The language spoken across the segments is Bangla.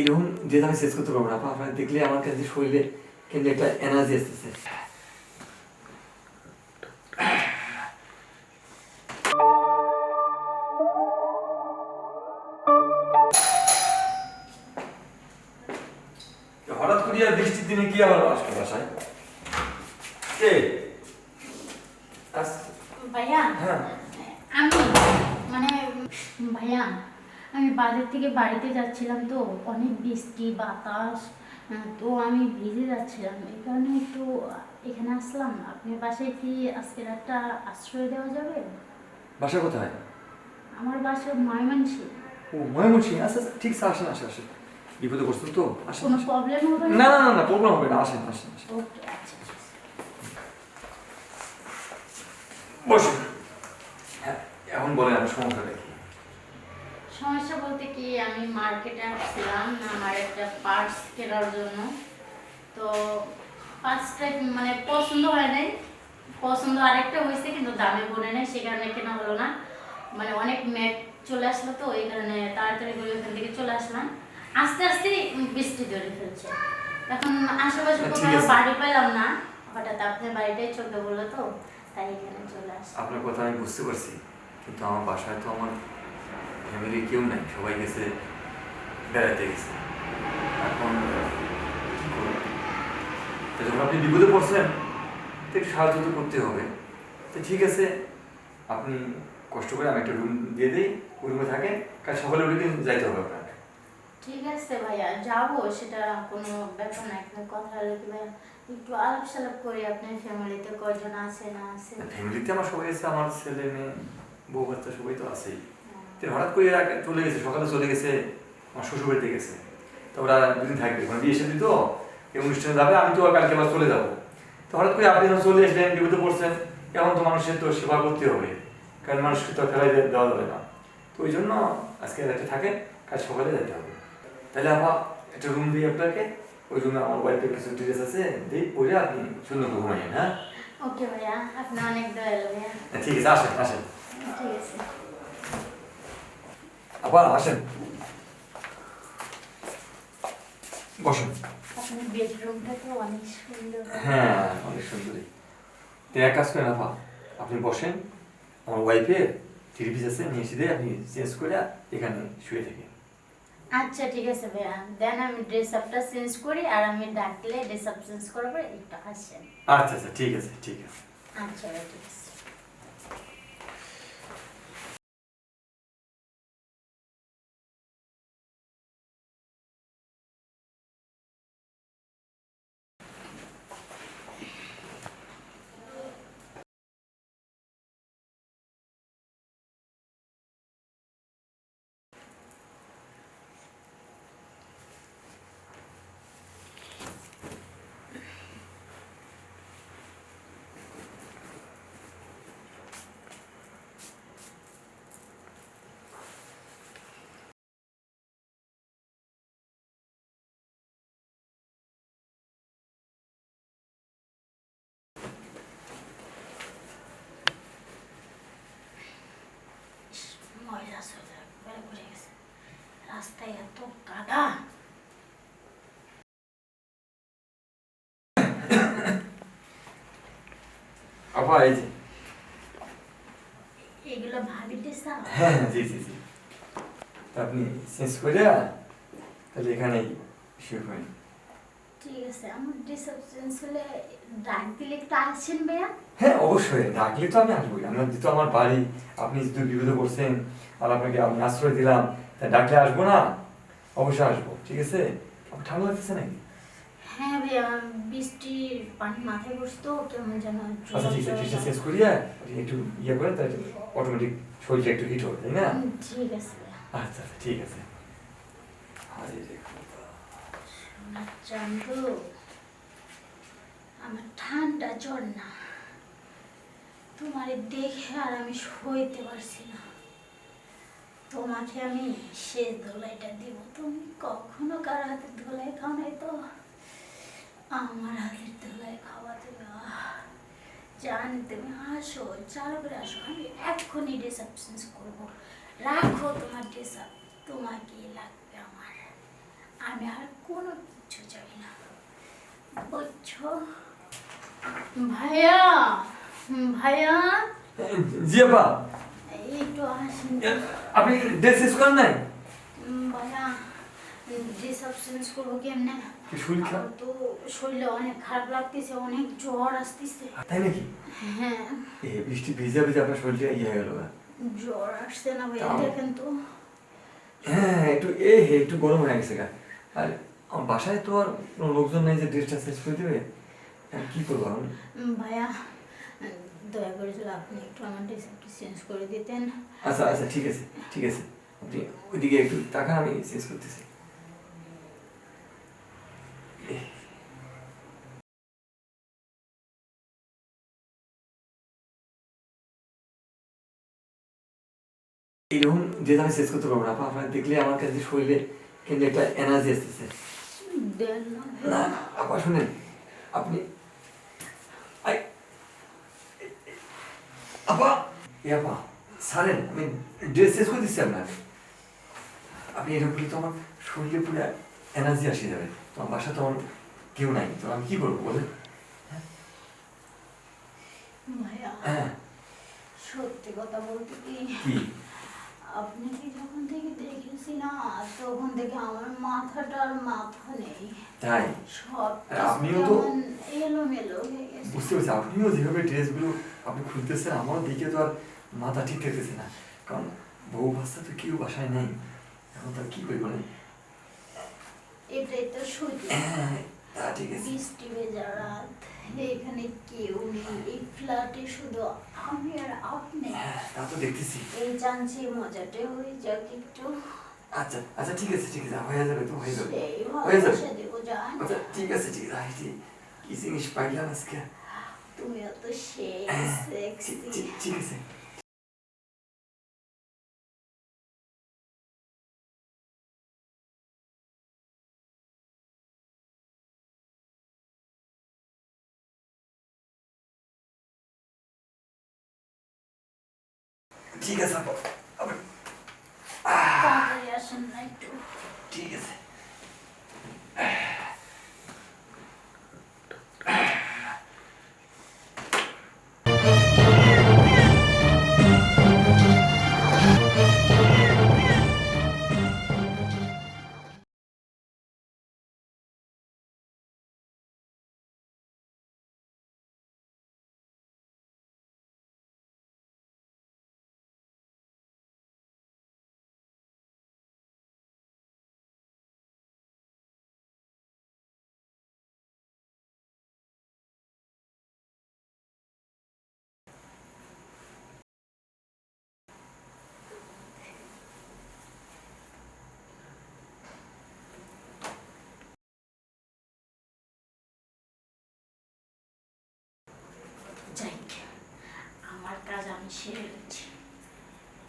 এইরকম যেহেতু আমি শেষ করতে পারব না। আপনার দেখলে আমার কাছে শরীরে কিন্তু একটা এনার্জি আসতেছে। আমি বাজার থেকে বাড়িতে যাচ্ছিলাম তো অনেক বৃষ্টি বাতাস তো আমি ভিজে যাচ্ছিলাম। এই কারণে একটু এখানে আসলাম। আপনার বাসায় কি আজকে রাতটা আশ্রয় দেওয়া যাবে? বাসা কোথায়? আমার বাসা ময়মনসি ও ময়মনসিং আচ্ছা আচ্ছা, ঠিক আছে আসেন আসেন আসেন। বিপদে পড়ছেন তো? আসেন কোনো প্রবলেম হবে না? না না না প্রবলেম হবে না। আসেন আসেন আসেন। ওকে আচ্ছা বসুন। হ্যাঁ এখন বলেন আমার সমস্যাটা কি? সমস্যা বলতে কি আমি মার্কেটে আসছিলাম আমার একটা পার্স কেনার জন্য। তো পার্সটা মানে পছন্দ হয় নাই। পছন্দ আরেকটা হয়েছে কিন্তু দামে বলে নাই সে কারণে কেনা হলো না। মানে অনেক ম্যাট চলে আসলো তো এই কারণে তাড়াতাড়ি করে ওখান থেকে চলে আসলাম। আস্তে আস্তে বৃষ্টি ধরে ফেলছে। এখন আশেপাশে কোনো আছে। বাড়ি পেলাম না। হঠাৎ আপনার বাড়িটাই চোখে বলল তো তাই এখানে চলে আসলাম। আপনার কথা আমি বুঝতে পারছি কিন্তু আমার বাসায় তো আমার ফ্যামিলি কেউ নাই সবাই গেছে বেড়াতে গেছে। এখন? তো যখন আপনি বিপদে পড়ছেন তো সাহায্য তো করতে হবে। তো ঠিক আছে আপনি কষ্ট করে আমি একটা রুম দিয়ে দিই ওই রুমে থাকেন কাল সকালে উঠে কিন্তু যাইতে হবে আপনার। ঠিক আছে ভাইয়া যাব সেটা কোনো ব্যাপার না কিন্তু কথা কি ভাইয়া একটু আলাপ সালাপ করি আপনার ফ্যামিলিতে কয়জন আছে না আছে। ফ্যামিলিতে আমার সবাই আছে আমার ছেলে মেয়ে বউ বাচ্চা সবাই তো আছেই। তো হঠাৎ করে এরা চলে গেছে সকালে চলে গেছে আমার শ্বশুর বাড়িতে গেছে। তো ওরা দুদিন থাকবে মানে বিয়ে সাথে তো এই অনুষ্ঠানে যাবে আমি তো কালকে আবার চলে যাব। তো হঠাৎ করে আপনি যখন চলে আসলেন বিপদে পড়ছেন এখন তো মানুষের তো সেবা করতে হবে কারণ মানুষকে তো ফেলাই দেওয়া যাবে না। তো ওই জন্য আজকে রাতে থাকেন কাল সকালে যেতে হবে। তাহলে আবার একটা রুম দিই আপনাকে ওই জন্য আমার বাড়িতে কিছু ড্রেস আছে দিই পরে আপনি সুন্দর ঘুমাইয়েন হ্যাঁ? ওকে ভাইয়া আপনি অনেক দয়ালু ভাইয়া ঠিক আছে আসেন আসেন। ঠিক আছে। আবার আসেন। বসুন। হ্যাঁ অনেক সুন্দরী তো এক কাজ করেন আপা আপনি বসেন। আমার ওয়াইফের থ্রি পিস আছে নিয়ে এসে আপনি চেঞ্জ করে এখানে শুয়ে থাকেন। আচ্ছা ঠিক আছে ভাইয়া। দেন আমি ড্রেস আপটা চেঞ্জ করি আর আমি ডাকলে ড্রেস আপ চেঞ্জ করার পরে একটু আসেন। আচ্ছা আচ্ছা ঠিক আছে ঠিক আছে। আচ্ছা ঠিক আছে। আপা এই যে এগুলো ভাবি হ্যাঁ হ্যাঁ, জি জি জি। তা আপনি চেঞ্জ করে তাহলে এখানেই শুয়ে পড়েন ঠিক আছে আমার ড্রেস হলে ডাক দিলে একটু আসছেন ভাইয়া। হ্যাঁ অবশ্যই ডাকলে তো আমি আসবোই। আমার যেহেতু আমার বাড়ি আপনি যেহেতু বিপদে পড়ছেন আর আপনাকে আমি আশ্রয় দিলাম তাই ডাকলে আসব না? অবশ্যই আসব ঠিক আছে? ঠান্ডা লাগতেছে নাকি? হ্যাঁ ভাইয়া বৃষ্টির পানি মাথায় বসতো কেমন যেন আচ্ছা ঠিক আছে ঠিক শেষ করিয়া আপনি একটু ইয়ে তাহলে অটোমেটিক শরীরটা একটু হিট হবে তাই না? ঠিক আছে আচ্ছা আচ্ছা ঠিক আছে। রে খোদা। আমার ঠান্ডা জ্বর না। তোমারে দেখে আর আমি সইতে পারছি না। তোমাকে আমি সে ধোলাইটা দিব তুমি কখনো কার হাতে ধোলাই খাও নাই তো? আমার হাতের ধোলাই খাওয়া তুমি জান তুমি আসো চালু করে আসো। আমি এক্ষুনি ডিসঅ্যাবসেন্স করব। রাখো তোমার ডিসঅ্যাপ তোমাকে লাগবে আমার। আমি আর কোনো কিছু চাই না। বুঝছ? ভাইয়া ভাইয়া। জি আপা। একটু আসেন। আপনি ড্রেস করেন নাই? ভাইয়া ড্রেস চেঞ্জ করব কেমনে? কি শরীর খারাপ? তো শরীরে অনেক খারাপ লাগতেছে অনেক জ্বর আসতেছে। তাই নাকি? হ্যাঁ। বৃষ্টি ভিজে ভিজে আপনার ইয়ে হয়ে গেল জ্বর আসছে না ভাইয়া দেখেন তো। হ্যাঁ একটু এ হে একটু গরম হয়ে গেছে গা। আর আমার বাসায় তো আর কোনো লোকজন নেই যে ড্রেসটা শেষ করে দেবে। আমি কি করব এখন? ভাইয়া দয়া করে যদি আপনি একটু আমার একটু চেঞ্জ করে দিতেন। আচ্ছা আচ্ছা ঠিক আছে ঠিক আছে। আপনি ওইদিকে একটু টাকা আমি শেষ করতেছি। এইরকম যে আমি শেষ করতে পারব না আপনার দেখলে আমার কাছে শরীরে কিন্তু একটা এনার্জি আসতেছে। না। আপা শুনেন আপনি আপা এ আপা সারেন আমি ড্রেস শেষ করে দিচ্ছি আপনার আপনি এরকম করলে তো আমার শরীরে পুরো এনার্জি আসে যাবে। আমার বাসা তো আমার কেউ নাই তো আমি কি করব বলেন? ভাইয়া হ্যাঁ। সত্যি কথা বলতে কি? কি? আপনি কি যখন থেকে দেখেছি না তখন থেকে আমার মাথাটা আর মাথা নেই। তাই? সব আপনিও তো- এলোমেলো হয়ে গেছে। বুঝতে পারছি আপনিও যেভাবে ড্রেসগুলো আপনি খুলতেছেন আমারও দেখে তো আর মাথা ঠিক থাকতেছে না। কারণ বউ বাচ্চা তো কেউ বাসায় নেই। এখন তো কি করি বলেন? এটাই তো সত্যি হ্যাঁ তা ঠিক আছে। বৃষ্টি ভেজা রাত এখানে কেউ নেই এই ফ্ল্যাটে শুধু আমি আর আপনি। হ্যাঁ তা তো দেখতেছি। এই জানছি মজাটা হয়ে যাক একটু। আচ্ছা আচ্ছা ঠিক আছে ঠিক আছে হয়ে যাবে তো হয়ে যাবে। হয়ে যাবে। ভালোবাসা দেবো জান আচ্ছা ঠিক আছে ঠিক আছে কি জিনিস পাইলাম আজকে? তুমিও তো সেই হ্যাঁ, ঠিক আছে। ঠিক আছে আপা ঠিক আছে।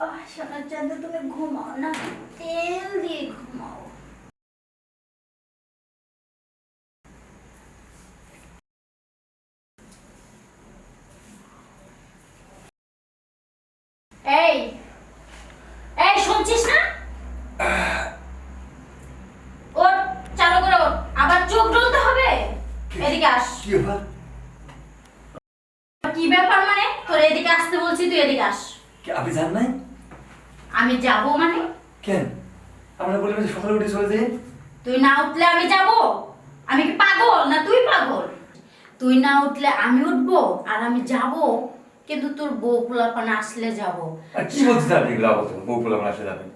আহ সোনার চাঁদ তুমি ঘুমাও না তেল দিয়ে ঘুমাও এই এই শুনছিস না ওর চালু করে ওঠ। আবার চোখ ডলতে হবে এদিকে আস কি ব্যাপার কি ব্যাপার মানে তোর এদিকে আসতে বলছি তুই এদিকে আস। আপনি জান নাই? আমি যাব মানে? কেন? আমরা যে সকালে উঠে চলে যাই। তুই না উঠলে আমি যাব। আমি কি পাগল না তুই পাগল? তুই না উঠলে আমি উঠবো আর আমি যাব কিন্তু তোর বউ পোলাপান আসলে যাব। কি বলছিস আপনি এগুলো আবত বউ বলে আমরা আসে যাবেন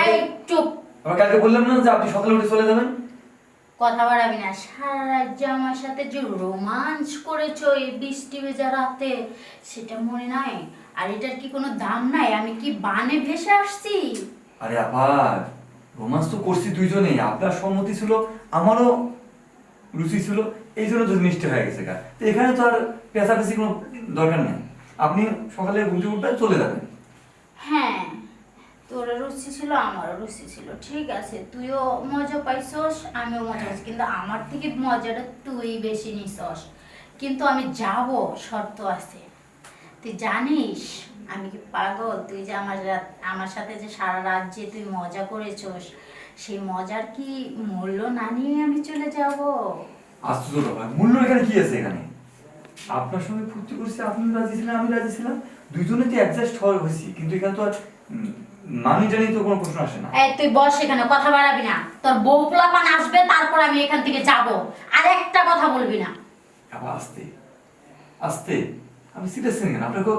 এই চুপ। আমরা কালকে বললাম না যে আপনি সকালে উঠে চলে যাবেন? কথা বাড়াবি না। সারা রাজ্য আমার সাথে যে রোমাঞ্চ করেছ এই বৃষ্টি ভেজা রাতে সেটা মনে নাই? আর এটার কি কোনো দাম নাই? আমি কি বানে ভেসে আসছি? আরে আবার রোমান্স তো করছি দুইজনেই। আপনার সম্মতি ছিল আমারও রুচি ছিল এই জন্য তো মিষ্টি হয়ে গেছে গা। তো এখানে তো আর পেঁচাপেচি কোনো দরকার নেই। আপনি সকালে ঘুমতে উঠবেন চলে যাবেন। হ্যাঁ তোর রুচি ছিল আমারও রুচি ছিল। ঠিক আছে তুইও মজা পাইছস আমিও মজা পাইছি। কিন্তু আমার থেকে মজাটা তুই বেশি নিছস। কিন্তু আমি যাব শর্ত আছে। তুই জানিস আমি কি পাগল? তুই যে আমার রাত আমার সাথে যে সারা রাত যে তুই মজা করেছস সেই মজার কি মূল্য না নিয়ে আমি চলে যাব? আশ্চর্য ব্যাপার মূল্য এখানে কি আছে এখানে? আপনার সঙ্গে ফুর্তি করছি আপনি রাজি ছিলেন আমি রাজি ছিলাম। দুইজনে তো অ্যাডজাস্ট হয়েছি কিন্তু এখানে তো আর মানি জানি তো কোনো প্রশ্ন আসে না। এই তুই বস এখানে কথা বাড়াবি না। তোর বউ পোলাপান আসবে তারপর আমি এখান থেকে যাব। আর একটা কথা বলবি না। আসতে আসতে। আমি সিরিয়াস কেন আপনাকে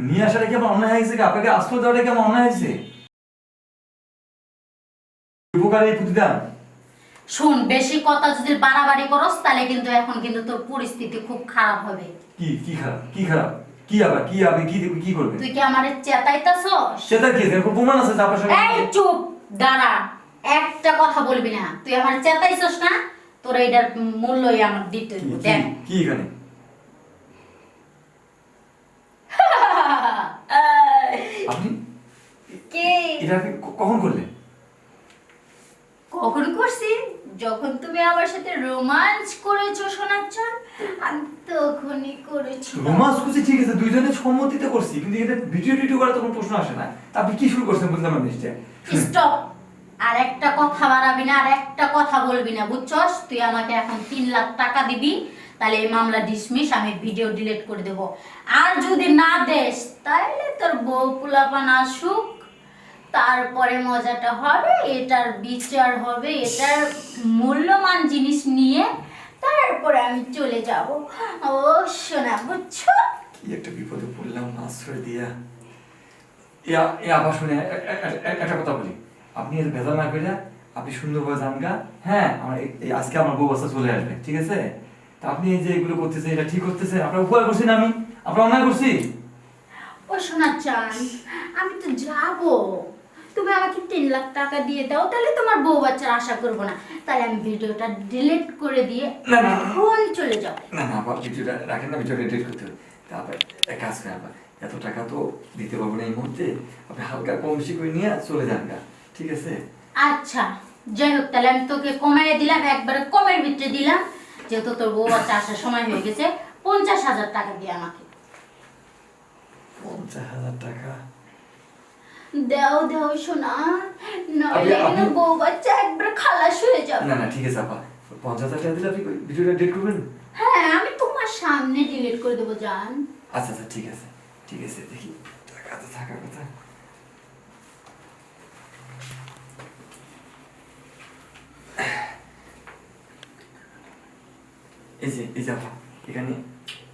নিয়ে আসাটা কি আমার অন্যায় হয়েছে কি? আপনাকে আশ্রয় দেওয়াটা কি আমার অন্যায় হয়েছে? উপকার প্রতিদান শুন বেশি কথা যদি বাড়াবাড়ি করস তাহলে কিন্তু এখন কিন্তু তোর পরিস্থিতি খুব খারাপ হবে। কি কি খারাপ? কি খারাপ? কি আবার? কি কি কি করবে? তুই কি আমারে চেতাইতাছস? কি? এরকম প্রমাণ আছে যে আপনার সঙ্গে? এই চুপ দাঁড়া। একটা কথা বলবি না। তুই আমার চেতাইছস না? তোর এইটার মূল্যই আমার দিতে হইব। কি- কি এখানে আপনি কে এটা আপনি ক- কখন করলেন কখন করছি? যখন তুমি আমার সাথে রোমান্স করেছ শোনাচ্ছন আমি তখনই করেছি রোমান্স করছি ঠিক আছে দুইজনে সম্মতিতে করছি কিন্তু এটা ভিডিও টিডিও করার তো কোনো প্রশ্ন আসে না। আপনি কি শুরু করছেন বুঝলাম না জিনিসটা। স্টপ! আর একটা কথা বাড়াবি না আর একটা কথা বলবি না বুঝছস? তুই আমাকে এখন তিন লাখ টাকা দিবি তাহলে এই মামলা ডিসমিস আমি ভিডিও ডিলিট করে দেব। আর যদি না দেস তাহলে তোর বউ পুলাপান আসুক তারপরে মজাটা হবে এটার বিচার হবে এটার মূল্যমান জিনিস নিয়ে তারপরে আমি চলে যাব। ও শোনা বুঝছ? কি একটা বিপদে পড়লাম আশ্রয় দিয়া। ইয়া ইয়া আবার শুনে একটা কথা বলি। আপনি এর ভেজাল না করে আপনি সুন্দরভাবে জান গা। হ্যাঁ আমার আজকে আমার বউ বাচ্চা চলে আসবে ঠিক আছে? তা আপনি এই যে এগুলো করতেছেন এটা ঠিক করতেছেন? আপনার উপকার করছি না আমি? আপনার অন্যায় করছি? ও শোনা চান আমি তো যাব। তুমি আমাকে তিন লাখ টাকা দিয়ে দাও তাহলে তোমার বউ বাচ্চার আশা করব না। তাহলে আমি ভিডিওটা ডিলিট করে দিয়ে না, না। চলে যাব না না আবার ভিডিওটা রাখেন না ভিডিওটা এডিট করতে হবে। তারপর এক কাজ করে আবার এত টাকা তো দিতে পারব না এই মুহূর্তে। আপনি হালকা কম বেশি করে নিয়ে চলে যান গা ঠিক আছে? আচ্ছা যাই হোক তাহলে আমি তোকে কমাইয়ে দিলাম একবারে কমের ভিতরে দিলাম। যেহেতু তোর বউ বাচ্চা আসার সময় হয়ে গেছে পঞ্চাশ হাজার টাকা দিয়ে আমাকে। পঞ্চাশ হাজার টাকা? দাও দাও শোনা নইলে কিন্তু বউ বাচ্চা একবারে খালাস হয়ে যাবে। না না ঠিক আছে আপা। পঞ্চাশ হাজার টাকা দিলে আপনি ভিডিওটা ডেট করবেন? হ্যাঁ আমি তোমার সামনে ডিলিট করে দেবো জান। আচ্ছা আচ্ছা ঠিক আছে ঠিক আছে দেখি। টাকা তো থাকার কথা। এই যে এই যে আপা এখানে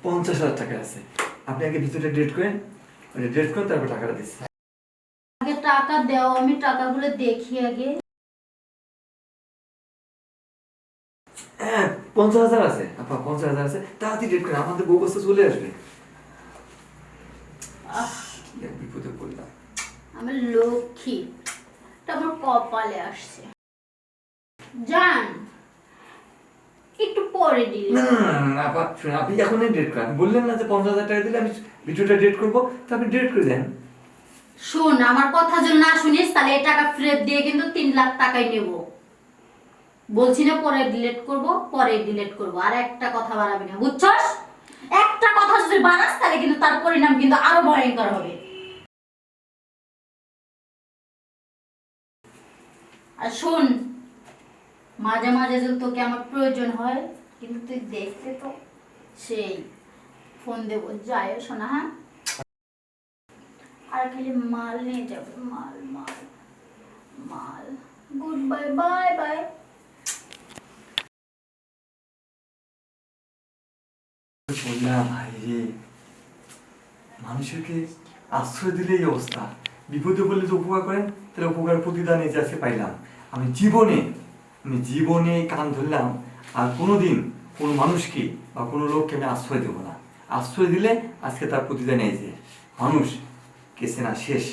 পঞ্চাশ হাজার টাকা আছে। আপনি আগে ভিতরে ডেট করেন ডেট করেন তারপর টাকাটা দিচ্ছি। আগে টাকা দাও আমি টাকাগুলো দেখি আগে। হ্যাঁ পঞ্চাশ হাজার আছে। আপা পঞ্চাশ হাজার আছে। তাড়াতাড়ি ডেট করেন আমাদের বউ বস্তা চলে আসবে। বিপদে পড়লাম। আমার লক্ষ্মী। এটা আমার কপালে আসছে। জান একটু পরে দিলে। না আপনি এখনই ডেট করেন। বললেন না যে পঞ্চাশ হাজার টাকা দিলে আমি ভিডিওটা ডেট করব তো আপনি ডেট করে দেন। শোন, আমার কথা যদি না শুনিস, তাহলে এই টাকা ফেরত দিয়ে কিন্তু তিন লাখ টাকাই নেব। বলছি না পরে ডিলিট করব, পরে ডিলিট করব, আর একটা কথা বাড়াবি না, বুঝছস? একটা কথা যদি বাড়াস, তাহলে কিন্তু তার পরিণাম কিন্তু আরও ভয়ঙ্কর হবে। আর শোন, মাঝে মাঝে যদি তোকে আমার প্রয়োজন হয়, কিন্তু তুই দেখতে তো সেই ফোন দেবো যাই শোনা হ্যাঁ? আর খালি মাল নিয়ে যাবে মাল মাল মাল। গুড বাই বাই বাই বললাম ভাই রে মানুষকে আশ্রয় দিলে এই অবস্থা। বিপদে বললে যে উপকার করেন তাহলে উপকার প্রতিদান এই আজকে পাইলাম। আমি জীবনে আমি জীবনে কান ধরলাম আর কোনোদিন কোনো মানুষকে বা কোনো লোককে আমি আশ্রয় দেবো না। আশ্রয় দিলে আজকে তার প্রতিদান এই যে। মানুষ কেসে না শেষ